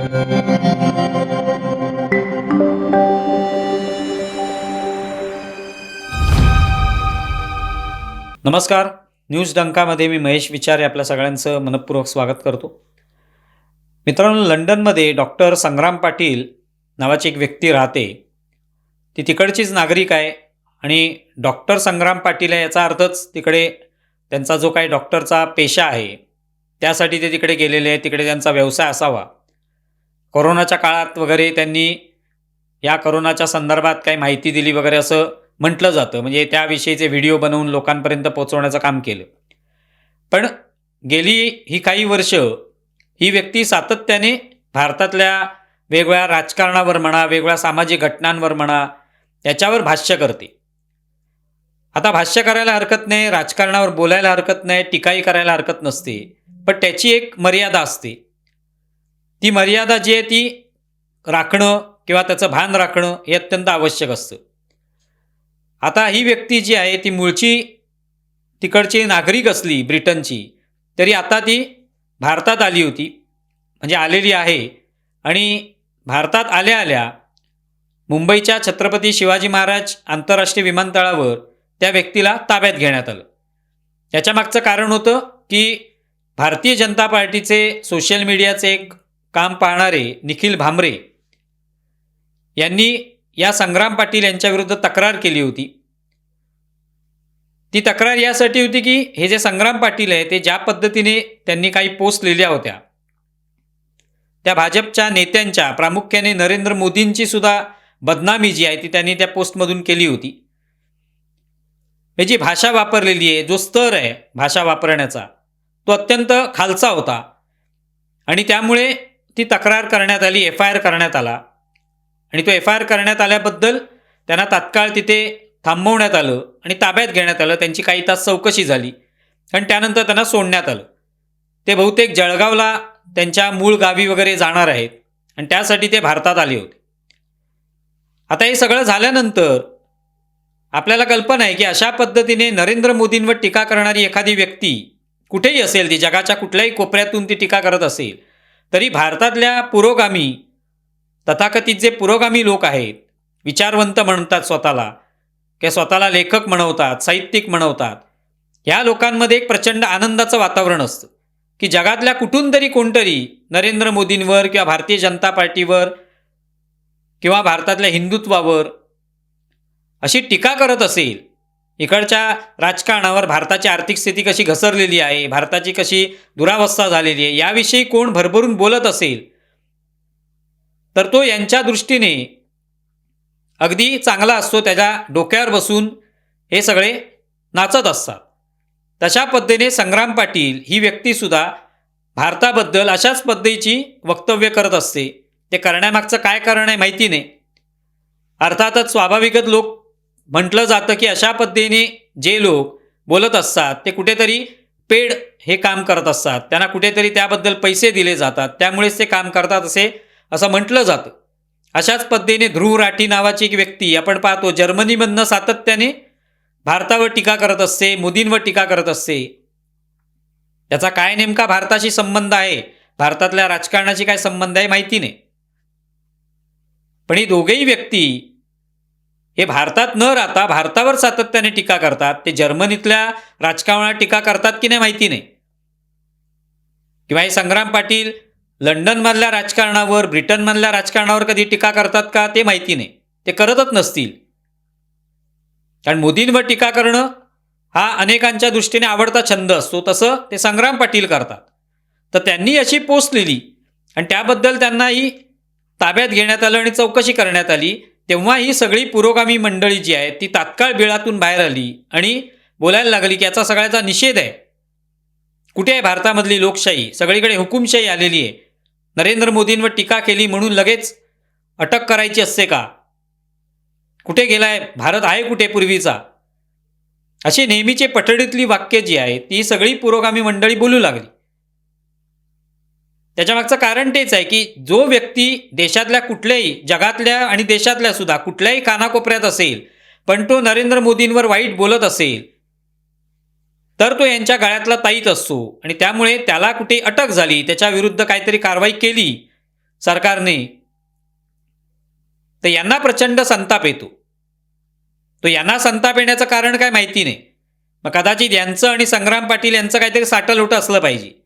नमस्कार. न्यूज डंकामध्ये मी महेश विचारे आपल्या सगळ्यांचं मनपूर्वक स्वागत करतो. मित्रांनो लंडनमध्ये डॉक्टर संग्राम पाटील नावाची एक व्यक्ती राहते. ती तिकडचीच नागरिक आहे आणि डॉक्टर संग्राम पाटील आहे याचा अर्थच तिकडे त्यांचा जो काही डॉक्टरचा पेशा आहे त्यासाठी ते तिकडे गेलेले आहे तिकडे त्यांचा व्यवसाय असावा. कोरोनाच्या काळात वगैरे त्यांनी या करोनाच्या संदर्भात काही माहिती दिली वगैरे असं म्हटलं जातं. म्हणजे त्याविषयीचे व्हिडिओ बनवून लोकांपर्यंत पोहोचवण्याचं काम केलं. पण गेली ही काही वर्ष ही व्यक्ती सातत्याने भारतातल्या वेगवेगळ्या राजकारणावर म्हणा वेगवेगळ्या सामाजिक घटनांवर म्हणा याच्यावर भाष्य करते. आता भाष्य करायला हरकत नाही राजकारणावर बोलायला हरकत नाही टीकाही करायला हरकत नसते. पण त्याची एक मर्यादा असते. ती मर्यादा जी आहे ती राखणं किंवा त्याचं भान राखणं हे अत्यंत आवश्यक असतं. आता ही व्यक्ती जी आहे ती मूळची तिकडची नागरिक असली ब्रिटनची तरी आता ती भारतात आली होती. म्हणजे आलेली आहे. आणि भारतात आल्या आल्या मुंबईच्या छत्रपती शिवाजी महाराज आंतरराष्ट्रीय विमानतळावर त्या व्यक्तीला ताब्यात घेण्यात आलं. याच्या मागचं कारण होतं की भारतीय जनता पार्टीचे सोशल मीडियाचे एक काम पाहणारे निखिल भांबरे यांनी या संग्राम पाटील यांच्याविरुद्ध तक्रार केली होती. ती तक्रार यासाठी होती की हे जे संग्राम पाटील आहे ते ज्या पद्धतीने त्यांनी काही पोस्ट लिहिल्या होत्या त्या भाजपच्या नेत्यांच्या प्रामुख्याने नरेंद्र मोदींची सुद्धा बदनामी जी आहे ती त्यांनी त्या पोस्टमधून केली होती. हे जी भाषा वापरलेली आहे जो स्तर आहे भाषा वापरण्याचा तो अत्यंत खालचा होता. आणि त्यामुळे ती तक्रार करण्यात आली एफ आय आर करण्यात आला. आणि तो एफ आय आर करण्यात आल्याबद्दल त्यांना तात्काळ तिथे थांबवण्यात आलं आणि ताब्यात घेण्यात आलं. त्यांची काही तास चौकशी झाली आणि त्यानंतर त्यांना सोडण्यात आलं. ते बहुतेक जळगावला त्यांच्या मूळ गावी वगैरे जाणार आहेत आणि त्यासाठी ते भारतात आले होते. आता हे सगळं झाल्यानंतर आपल्याला कल्पना आहे की अशा पद्धतीने नरेंद्र मोदींवर टीका करणारी एखादी व्यक्ती कुठेही असेल ती जगाच्या कुठल्याही कोपऱ्यातून ती टीका करत असेल तरी भारतातल्या पुरोगामी तथाकथित जे पुरोगामी लोक आहेत विचारवंत म्हणतात स्वतःला किंवा स्वतःला लेखक म्हणवतात साहित्यिक म्हणवतात ह्या लोकांमध्ये एक प्रचंड आनंदाचं वातावरण असतं. की जगातल्या कुठून तरी कोणतरी नरेंद्र मोदींवर किंवा भारतीय जनता पार्टीवर किंवा भारतातल्या हिंदुत्वावर अशी टीका करत असेल इकडच्या राजकारणावर भारताची आर्थिक स्थिती कशी घसरलेली आहे भारताची कशी दुरावस्था झालेली आहे याविषयी कोण भरभरून बोलत असेल तर तो यांच्या दृष्टीने अगदी चांगला असतो त्याच्या डोक्यावर बसून हे सगळे नाचत असतात. तशा पद्धतीने संग्राम पाटील ही व्यक्तीसुद्धा भारताबद्दल अशाच पद्धतीची वक्तव्य करत असते. ते करण्यामागचं काय कारण आहे माहिती नाही. अर्थातच स्वाभाविकच लोक म्हटलं जातं की अशा पद्धतीने जे लोक बोलत असतात ते कुठेतरी पेड हे काम करत असतात. त्यांना कुठेतरी त्याबद्दल पैसे दिले जातात. त्यामुळेच ते काम करतात असे असं म्हटलं जातं. अशाच पद्धतीने ध्रुव राठी नावाची एक व्यक्ती आपण पाहतो जर्मनीमधनं सातत्याने भारतावर टीका करत असते मोदींवर टीका करत असते. त्याचा काय नेमका भारताशी संबंध आहे? भारतातल्या राजकारणाशी काय संबंध आहे माहिती नाही. पण ही दोघेही व्यक्ती हे भारतात न राहता भारतावर सातत्याने टीका करतात. ते जर्मनीतल्या राजकारणात टीका करतात की नाही माहिती नाही. किंवा हे संग्राम पाटील लंडनमधल्या राजकारणावर ब्रिटनमधल्या राजकारणावर कधी टीका करतात का ते माहिती नाही. ते करतच नसतील. कारण मोदींवर टीका करणं हा अनेकांच्या दृष्टीने आवडता छंद असतो. तसं ते संग्राम पाटील करतात. तर त्यांनी अशी पोस्ट लिहिली आणि त्याबद्दल त्यांनाही ताब्यात घेण्यात आलं आणि चौकशी करण्यात आली. तेव्हा ही सगळी पुरोगामी मंडळी जी आहे ती तात्काळ बिळातून बाहेर आली आणि बोलायला लागली की याचा सगळ्याचा निषेध आहे. कुठे आहे भारतामधली लोकशाही? सगळीकडे हुकुमशाही आलेली आहे. नरेंद्र मोदींवर टीका केली म्हणून लगेच अटक करायची असते का? कुठे गेलाय? भारत आहे कुठे पूर्वीचा? अशी नेहमीचे पठडीतली वाक्य जी आहे ती सगळी पुरोगामी मंडळी बोलू लागली. त्याच्यामागचं कारण तेच आहे की जो व्यक्ती देशातल्या कुठल्याही जगातल्या आणि देशातल्या सुद्धा कुठल्याही कानाकोपऱ्यात असेल पण तो नरेंद्र मोदींवर वाईट बोलत असेल तर तो यांच्या गळ्यातला ताईत असतो. आणि त्यामुळे त्याला कुठे अटक झाली त्याच्या विरुद्ध काहीतरी कारवाई केली सरकारने तर यांना प्रचंड संताप येतो. तो यांना संताप येण्याचं कारण काय माहिती नाही. मग कदाचित यांचं आणि संग्राम पाटील यांचं काहीतरी साटलोटं असलं पाहिजे.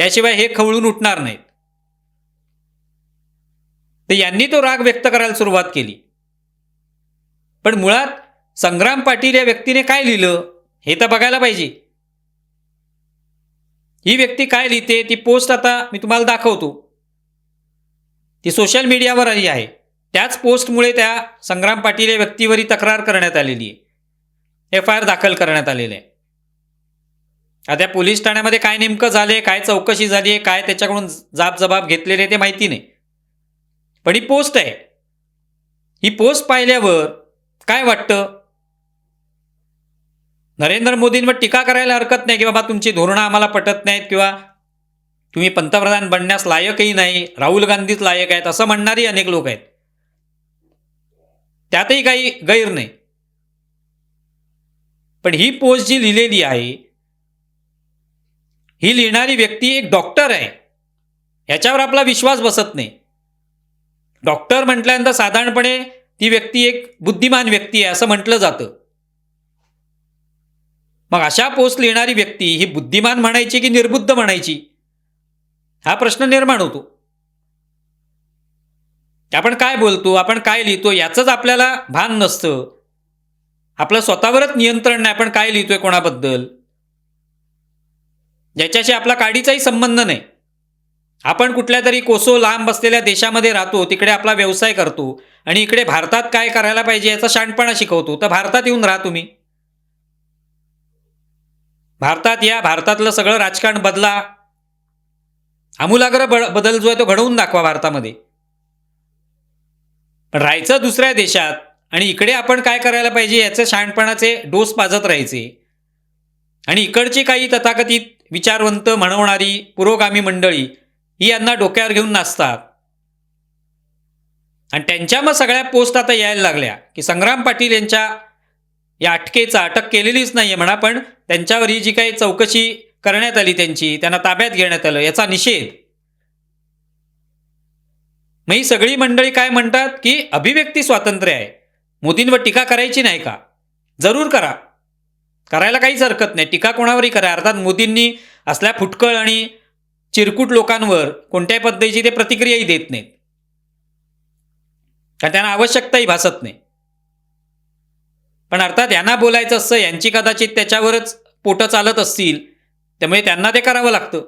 त्याशिवाय हे खवळून उठणार नाहीत. तर यांनी तो राग व्यक्त करायला सुरुवात केली. पण मुळात संग्राम पाटील या व्यक्तीने काय लिहिलं हे तर बघायला पाहिजे. ही व्यक्ती काय लिहिते ती पोस्ट आता मी तुम्हाला दाखवतो. ती सोशल मीडियावरही आहे. त्याच पोस्टमुळे त्या संग्राम पाटील या व्यक्तीवरही तक्रार करण्यात आलेली आहे. एफ आय आर दाखल करण्यात आलेलं आहे. आता पोलीस ठाण्यामध्ये काय नेमकं झाले काय चौकशी झाली आहे काय त्याच्याकडून जाब जबाब घेतलेले ते माहिती नाही. पण ही पोस्ट आहे. ही पोस्ट पाहिल्यावर काय वाटतं? नरेंद्र मोदींवर टीका करायला हरकत नाही की बाबा तुमची धोरणं आम्हाला पटत नाहीत किंवा तुम्ही पंतप्रधान बनण्यास लायकही नाही राहुल गांधीच लायक आहेत असं म्हणणारी अनेक लोक आहेत. त्यातही काही गैर नाही. पण ही पोस्ट जी लिहिलेली आहे ही लिहिणारी व्यक्ती एक डॉक्टर आहे. ह्याच्यावर आपला विश्वास बसत नाही. डॉक्टर म्हटल्यानंतर साधारणपणे ती व्यक्ती एक बुद्धिमान व्यक्ती आहे असं म्हटलं जातं. मग अशा पोस्ट लिहिणारी व्यक्ती ही बुद्धिमान म्हणायची की निर्बुद्ध म्हणायची? हा प्रश्न निर्माण होतो. आपण काय बोलतो आपण काय लिहितो याचंच आपल्याला भान नसतं. आपलं स्वतःवरच नियंत्रण नाही आपण काय लिहितोय कोणाबद्दल? ज्याच्याशी आपला काडीचाही संबंध नाही. आपण कुठल्या तरी कोसो लांब बसलेल्या देशामध्ये राहतो तिकडे आपला व्यवसाय करतो आणि इकडे भारतात काय करायला पाहिजे याचा शाणपणा शिकवतो. तर भारतात येऊन राहा तुम्ही. भारतात या भारतातलं सगळं राजकारण बदला. आमूलाग्र बदल जो आहे तो घडवून दाखवा भारतामध्ये. पण राहायचं दुसऱ्या देशात आणि इकडे आपण काय करायला पाहिजे याचे शहाणपणाचे डोस पाजत राहायचे. आणि इकडची काही तथाकथित विचारवंत म्हणवणारी पुरोगामी मंडळी ही यांना डोक्यावर घेऊन नाचतात. आणि त्यांच्या मग सगळ्या पोस्ट आता यायला लागल्या की संग्राम पाटील यांच्या या अटकेचा अटक केलेलीच नाही आहे म्हणा पण त्यांच्यावर ही जी काही चौकशी करण्यात आली त्यांची त्यांना ताब्यात घेण्यात आलं याचा निषेध. मग ही सगळी मंडळी काय म्हणतात की अभिव्यक्ती स्वातंत्र्य आहे. मोदींवर टीका करायची नाही का? जरूर करा. करायला काहीच हरकत नाही. टीका कोणावरही करा. अर्थात मोदींनी असल्या फुटकळ आणि चिरकुट लोकांवर कोणत्याही पद्धतीची ते प्रतिक्रियाही देत नाहीत. कारण त्यांना आवश्यकताही भासत नाही. पण अर्थात यांना बोलायचं असतं यांची कदाचित त्याच्यावरच पोटं चालत असतील त्यामुळे त्यांना ते करावं लागतं.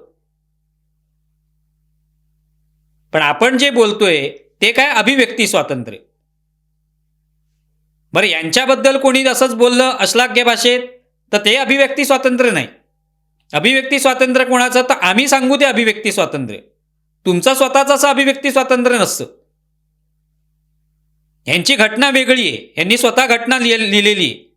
पण आपण जे बोलतोय ते काय अभिव्यक्ती स्वातंत्र्य? बरं यांच्याबद्दल कोणी असंच बोललं अश्लाघ्य भाषेत तर ते अभिव्यक्ती स्वातंत्र्य नाही. अभिव्यक्ती स्वातंत्र्य कोणाचं? तर आम्ही सांगू ते अभिव्यक्ती स्वातंत्र्य. तुमचा स्वतःचं असं अभिव्यक्ती स्वातंत्र्य नसतं. यांची घटना वेगळी आहे. यांनी स्वतः घटना लिहिलेली आहे.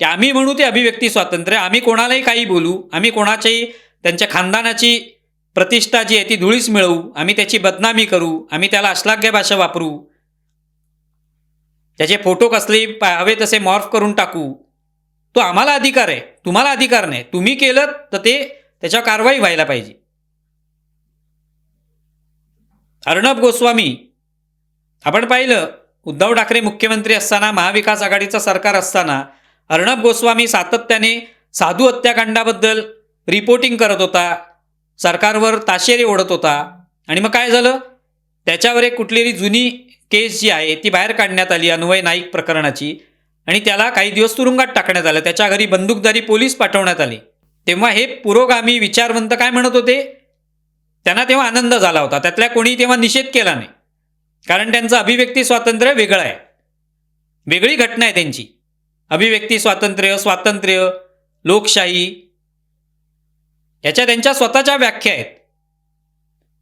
ते आम्ही म्हणू ते अभिव्यक्ती स्वातंत्र्य. आम्ही कोणालाही काही बोलू आम्ही कोणाच्याही त्यांच्या खानदानाची प्रतिष्ठा जी आहे ती धुळीस मिळवू आम्ही त्याची बदनामी करू आम्ही त्याला अश्लाघ्य भाषा वापरू त्याचे फोटो कसले पा- हवे तसे मॉर्फ करून टाकू तो आम्हाला अधिकार आहे तुम्हाला अधिकार नाही. तुम्ही केलं तर ते त्याच्यावर कारवाई व्हायला पाहिजे. अर्णब गोस्वामी आपण पाहिलं उद्धव ठाकरे मुख्यमंत्री असताना महाविकास आघाडीचं सरकार असताना अर्णब गोस्वामी सातत्याने साधू हत्याकांडाबद्दल रिपोर्टिंग करत होता सरकारवर ताशेरे ओढत होता. आणि मग काय झालं? त्याच्यावर एक कुठलेली जुनी केस जी आहे ती बाहेर काढण्यात आली अन्वय नाईक प्रकरणाची. आणि त्याला काही दिवस तुरुंगात टाकण्यात आलं. त्याच्या घरी बंदूकधारी पोलीस पाठवण्यात आले. तेव्हा हे पुरोगामी विचारवंत काय म्हणत होते? त्यांना तेव्हा आनंद झाला होता. त्यातल्या कोणी तेव्हा निषेध केला नाही. कारण त्यांचं अभिव्यक्ती स्वातंत्र्य वेगळं आहे. वेगळी घटना आहे त्यांची. अभिव्यक्ती स्वातंत्र्य स्वातंत्र्य लोकशाही याच्या त्यांच्या स्वतःच्या व्याख्या आहेत.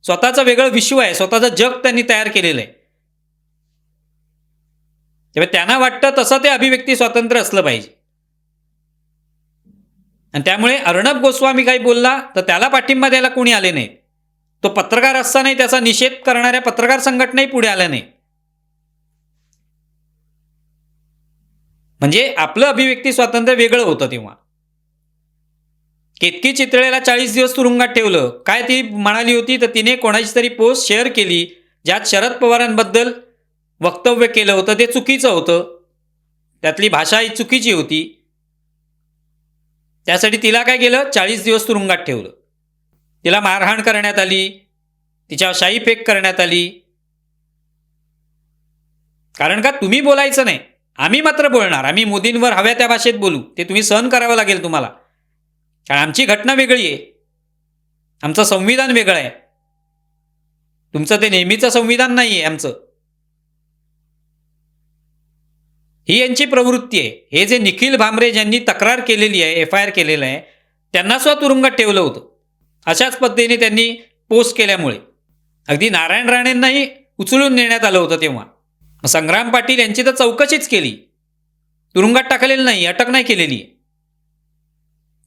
स्वतःचं वेगळं विश्व आहे. स्वतःचं जग त्यांनी तयार केलेलं आहे. तेव्हा त्यांना वाटतं तसं ते अभिव्यक्ती स्वातंत्र्य असलं पाहिजे. आणि त्यामुळे अर्णब गोस्वामी काही बोलला तर त्याला पाठिंबा द्यायला कोणी आले नाही तो पत्रकार असतानाही त्याचा निषेध करणाऱ्या पत्रकार संघटनाही पुढे आल्या नाही म्हणजे आपलं अभिव्यक्ती स्वातंत्र्य वेगळं होतं तेव्हा. केतकी चितळेला चाळीस दिवस तुरुंगात ठेवलं. काय ती म्हणाली होती तर तिने कोणाची तरी पोस्ट शेअर केली ज्यात शरद पवारांबद्दल वक्तव्य केलं होतं ते चुकीचं होतं. त्यातली भाषा ही चुकीची होती. त्यासाठी तिला काय केलं? चाळीस दिवस तुरुंगात ठेवलं. तिला मारहाण करण्यात आली. तिच्यावर शाई फेक करण्यात आली. कारण का? तुम्ही बोलायचं नाही. आम्ही मात्र बोलणार. आम्ही मोदींवर हव्या त्या भाषेत बोलू. ते तुम्ही सहन करावं लागेल तुम्हाला. कारण आमची घटना वेगळी आहे. आमचं संविधान वेगळं आहे. तुमचं ते नेहमीचं संविधान नाही आहे आमचं. ही यांची प्रवृत्ती आहे. हे जे निखिल भांबरे ज्यांनी तक्रार केलेली आहे एफ आय आर केलेलं आहे त्यांना सुद्धा तुरुंगात ठेवलं होतं. अशाच पद्धतीने त्यांनी पोस्ट केल्यामुळे. अगदी नारायण राणेंनाही उचलून नेण्यात आलं होतं तेव्हा. संग्राम पाटील यांची तर चौकशीच केली. तुरुंगात टाकलेली नाही अटक नाही केलेली. आहे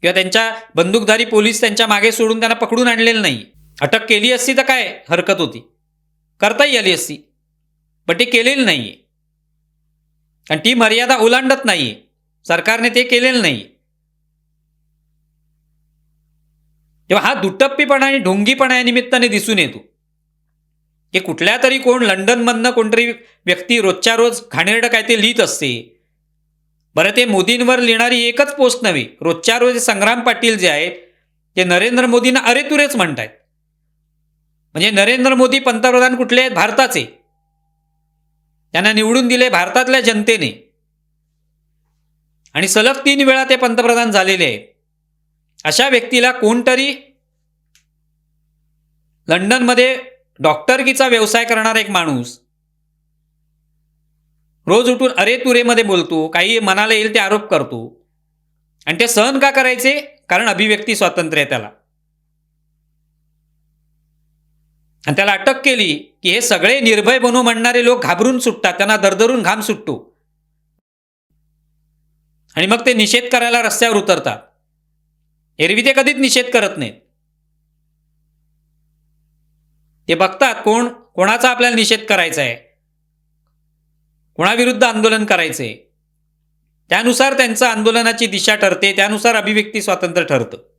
किंवा त्यांच्या बंदूकधारी पोलीस त्यांच्या मागे सोडून त्यांना पकडून आणलेलं नाही. अटक केली असती तर काय हरकत होती? करताही आली असती. पण ते केलेली नाही आहे आणि ती मर्यादा ओलांडत नाही. आहे सरकारने ते केलेलं नाही. तेव्हा हा दुटप्पीपणा आणि ढोंगीपणा या निमित्ताने दिसून येतो. की कुठल्या तरी कोण लंडनमधनं कोणतरी व्यक्ती रोजच्या रोज घाणेरडं काय ते लिहित असते. बरं ते मोदींवर लिहिणारी एकच पोस्ट नव्हे. रोजच्या रोज संग्राम पाटील जे आहेत ते नरेंद्र मोदींना अरे तुरेच म्हणतायत. म्हणजे नरेंद्र मोदी पंतप्रधान कुठले आहेत? भारताचे. त्यांना निवडून दिले भारतातल्या जनतेने. आणि सलग तीन वेळा ते पंतप्रधान झालेले आहेत. अशा व्यक्तीला कोणतरी लंडनमध्ये डॉक्टरकीचा व्यवसाय करणारा एक माणूस रोज उठून अरे तुरेमध्ये बोलतो काही मनाला येईल ते आरोप करतो. आणि ते सहन का करायचे? कारण अभिव्यक्ती स्वातंत्र्य आहे त्याला. आणि त्याला अटक केली की हे सगळे निर्भय बनू म्हणणारे लोक घाबरून सुटतात त्यांना दरदरून घाम सुटतो. आणि मग ते निषेध करायला रस्त्यावर उतरतात. एरवी ते कधीच निषेध करत नाहीत. ते बघतात कोण कोणाचा आपल्याला निषेध करायचा आहे कोणाविरुद्ध आंदोलन करायचे त्यानुसार त्यांचं आंदोलनाची दिशा ठरते त्यानुसार अभिव्यक्ती स्वातंत्र्य ठरतं.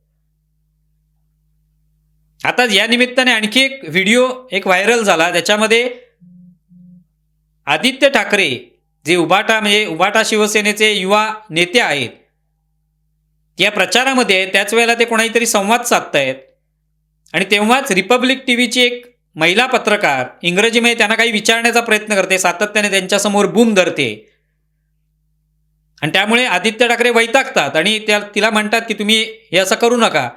आता या निमित्ताने आणखी एक व्हिडिओ एक व्हायरल झाला. त्याच्यामध्ये आदित्य ठाकरे जे उबाटा म्हणजे उबाटा शिवसेनेचे युवा नेते आहेत या प्रचारामध्ये त्याच वेळेला ते कोणाहीतरी संवाद साधतायत. आणि तेव्हाच रिपब्लिक टी व्हीची एक महिला पत्रकार इंग्रजीमध्ये त्यांना काही विचारण्याचा प्रयत्न करते सातत्याने त्यांच्यासमोर बूम धरते. आणि त्यामुळे आदित्य ठाकरे वैतागतात आणि त्या तिला म्हणतात की तुम्ही हे असं करू नका.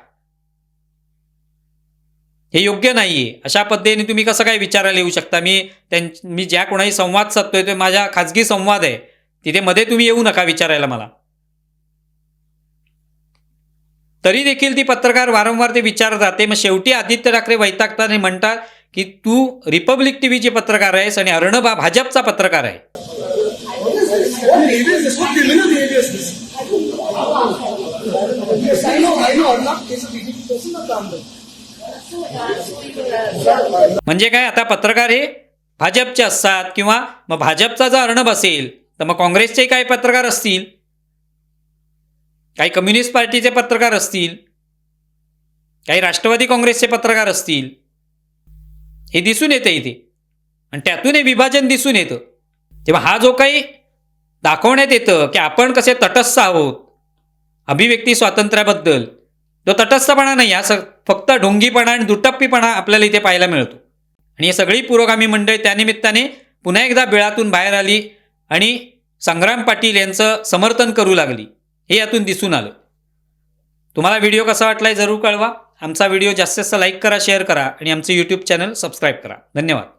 हे योग्य नाही आहे अशा पद्धतीने तुम्ही कसं काय विचारायला येऊ शकता मी त्यां मी ज्या कोणाही संवाद साधतोय ते माझा खाजगी संवाद आहे तिथे मध्ये तुम्ही येऊ नका विचारायला मला तरी देखील ती पत्रकार वारंवार ते विचारतात ते मग शेवटी आदित्य ठाकरे वैतागतात आणि म्हणतात की तू रिपब्लिक टीव्हीची पत्रकार आहेस आणि अर्णब हा भाजपचा पत्रकार आहे म्हणजे काय आता पत्रकार हे भाजपचे असतात किंवा मग भाजपचा जर अर्णब असेल तर मग काँग्रेसचे काही पत्रकार असतील? काही कम्युनिस्ट पार्टीचे पत्रकार असतील? काही राष्ट्रवादी काँग्रेसचे पत्रकार असतील? हे दिसून येतं इथे. आणि त्यातून हे विभाजन दिसून येतं. तेव्हा हा जो काही दाखवण्यात येतं की आपण कसे तटस्थ आहोत अभिव्यक्ती स्वातंत्र्याबद्दल तो तटस्थपणा नाही हा स फक्त ढोंगीपणा आणि दुटप्पीपणा आपल्याला इथे पाहायला मिळतो. आणि ही सगळी पुरोगामी मंडळी त्यानिमित्ताने पुन्हा एकदा बिळातून बाहेर आली आणि संग्राम पाटील यांचं समर्थन करू लागली. हे यातून दिसून आलं. तुम्हाला व्हिडिओ कसा वाटलाय जरूर कळवा. आमचा व्हिडिओ जास्तीत जास्त लाईक करा शेअर करा आणि आमचं यूट्यूब चॅनल सबस्क्राईब करा. धन्यवाद.